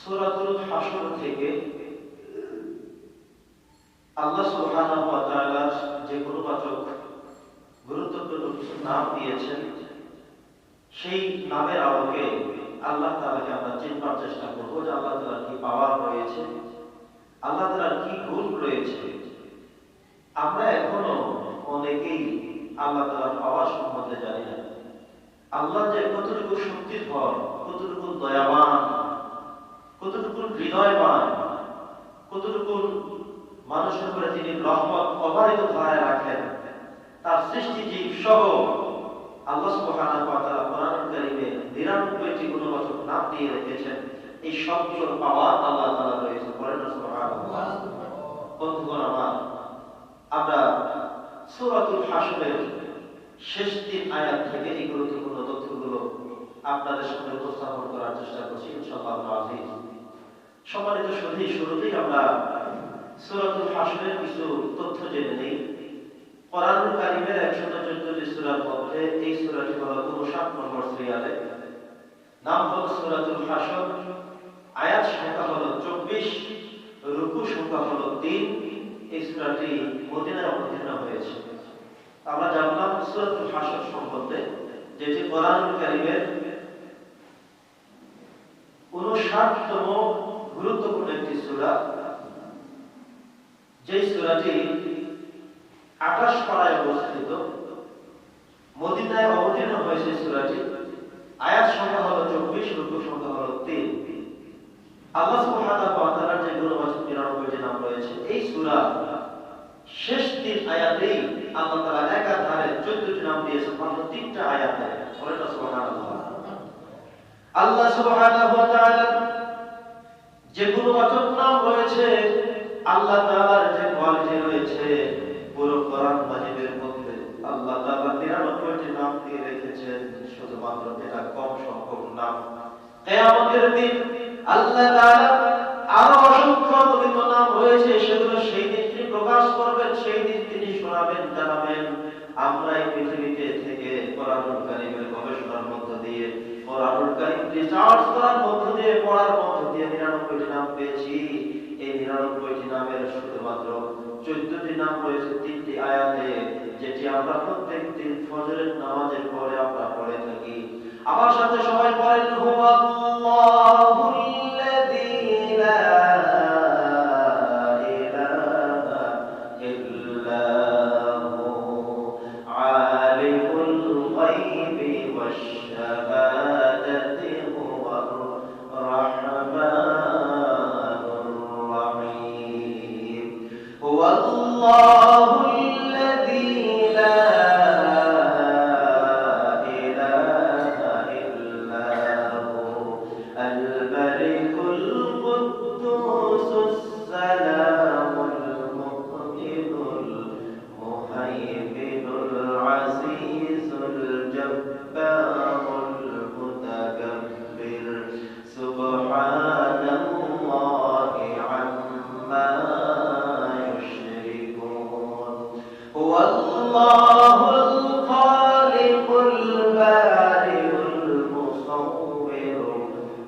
সূরাতুল হাসর থেকে আল্লাহ সুবহানাহু ওয়া তাআলা যে গুরুত্বপূর্ণ কিছু নাম দিয়েছেন, সেই নামের আলোকে আল্লাহ তাআলাকে আমরা চিনবার চেষ্টা করব যে আল্লাহ তাআলার কি পাওয়ার রয়েছে, আল্লাহ তাআলার কি গুণ রয়েছে। আমরা এখনও অনেকেই আল্লাহ তাআলার পাওয়ার সম্বন্ধে জানি না। আল্লাহ যে কতটুকু শক্তিধর, কতটুকু দয়াবান কতটুকু হৃদয়বান কতটুকু মানুষের উপরে তিনি রহমত অবারিত ধারায় রাখেন, তার সৃষ্টি জীব সহ আল্লাহ সুবহানাহু ওয়া তাআলা কোরআনুল কারীমে 99টি গুণবাচক নাম দিয়ে রেখেছেন। এই সবগুলোর পাওয়ার আল্লাহ তাআলা রয়েছে। বলেন সুবহানাল্লাহ। বন্ধুগণ আমার আপনাদের সামনে উপস্থাপন করার চেষ্টা করছি। ইনশাআল্লাহ সম্মানিত সুধী শুরুতেই আমরা সূরাতুল হাশরের কিছু তথ্য জেনে নেই। কোরআনুল কারীমের 114টি সূরার মধ্যে এই সূরাটি হলো 59 নম্বর সিরিয়ালে। নাম হলো সূরাতুল হাশর আয়াত সংখ্যা হলো 24 রুকু সংখ্যা হলো 3 এই সূরাটি মদিনায় অবতীর্ণ হয়েছে। আমরা জানলাম সূরাতুল হাশর সম্বন্ধে যেটি কোরআনুল কারীমের 59তম গুরুত্বপূর্ণ একটি সূরা। যে সূরাটি আকাশ পাড়ায় অবস্থিত, মদিনায় অবতীর্ণ হয়েছে সূরাটি। আয়াত সংখ্যা হলো চব্বিশ রুকু সংখ্যা হলো তিন। আল্লাহ সুবহানাহু ওয়া তাআলার যে নাম রয়েছে, এই সূরা শেষ তিন আয়াতেই আল্লাহ তাআলা একাধারে নাম দিয়েছেন, মাত্র তিনটা আয়াতে বলেন আল্লাহ সুবহানাহু ওয়া তাআলা যে গুণবাচক নাম রয়েছে, আল্লাহ তাআলার যে কোয়ালিটি রয়েছে, পুরো কোরআন মাজিদের মধ্যে আল্লাহ তাআলা 99টি নাম দিয়ে রেখেছেন, শুধুমাত্র এটা কম সংখ্যক নাম। দিন আল্লাহ আরও অসংখ্য নাম রয়েছে, সেগুলো সেই দিন তিনি প্রকাশ করবেন, সেই দিন তিনি শোনাবেন, জানাবেন। আমরা এই পৃথিবীতে থেকে কোরআনুল কারীমের গবেষণার মধ্য দিয়ে, কোরআনুল কারীম রিসার্চ করার মধ্য দিয়ে পড়ার মধ্য দিয়ে 99টি নাম পেয়েছি, এই 99টি নামের শুধুমাত্র 14টি নাম রয়েছে তিনটি আয়াতে, যেটি আমরা প্রত্যেক দিন ফজরের নামাজের পরে আমরা পড়ে থাকি। আমার সাথে সবাই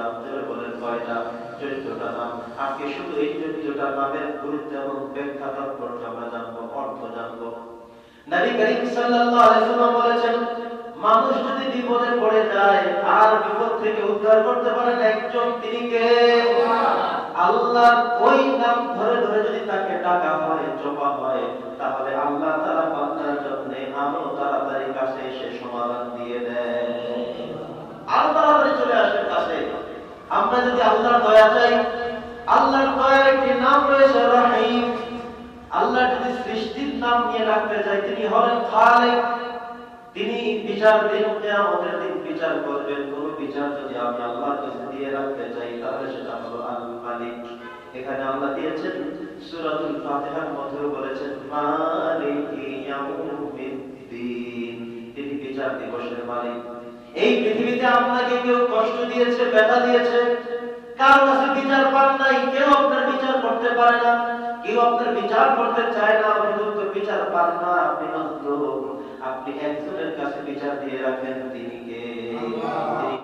14টা জোরে বলেন কয়টা 14টা নাম। আজকে শুধু এই 14টা নামের গুরুত্ব এবং ব্যাখ্যা তাৎপর্য আমরা জানব, অর্থ জানব। নবী করিম সাল্লাল্লাহু আলাইহি ওয়াসাল্লাম বলেছেন, মানুষ যদি বিপদে পড়ে যায় আর বিপদ থেকে উদ্ধার করতে পারেন একজন তিনি কে আল্লাহর ওই নাম ধরে ধরে যদি তাকে ডাকা হয়, জপা হয়, তাহলে আল্লাহ তারা বান্দার জন্য আরও তাড়াতাড়ি কাছে এসে সমাধান দিয়ে দেয় আমরা যদি আল্লাহর দয়া চাই, আল্লাহর দয়ার একটি নাম রয়েছে রহিম। আল্লাহ যদি সৃষ্টির নাম নিয়ে রাখতে চাই তিনি হলেন খালেক। তিনি বিচার দিন, কেয়ামতের দিন বিচার করবেন। কোন বিচার যদি আমি আল্লাহর কাছে দিয়ে রাখতে চাই, তাহলে সেটা হলো আল মালিক। এখানে আল্লাহ দিয়েছেন সূরাতুল ফাতিহার মধ্যেও বলেছেন, মালিকি ইয়াউমিদ্দিন। তিনি বিচার দিবসের মালিক। এই পৃথিবীতে আপনাকে কেউ কষ্ট দিয়েছে, ব্যথা দিয়েছে, কারও কাছে বিচার পান নাই, কেউ আপনার বিচার করতে পারে না, কেউ আপনার বিচার করতে চায় না আপনি বিচার পান না, আপনি মাত্র, আপনি একজনের কাছে বিচার দিয়ে রাখেন, তিনি কে?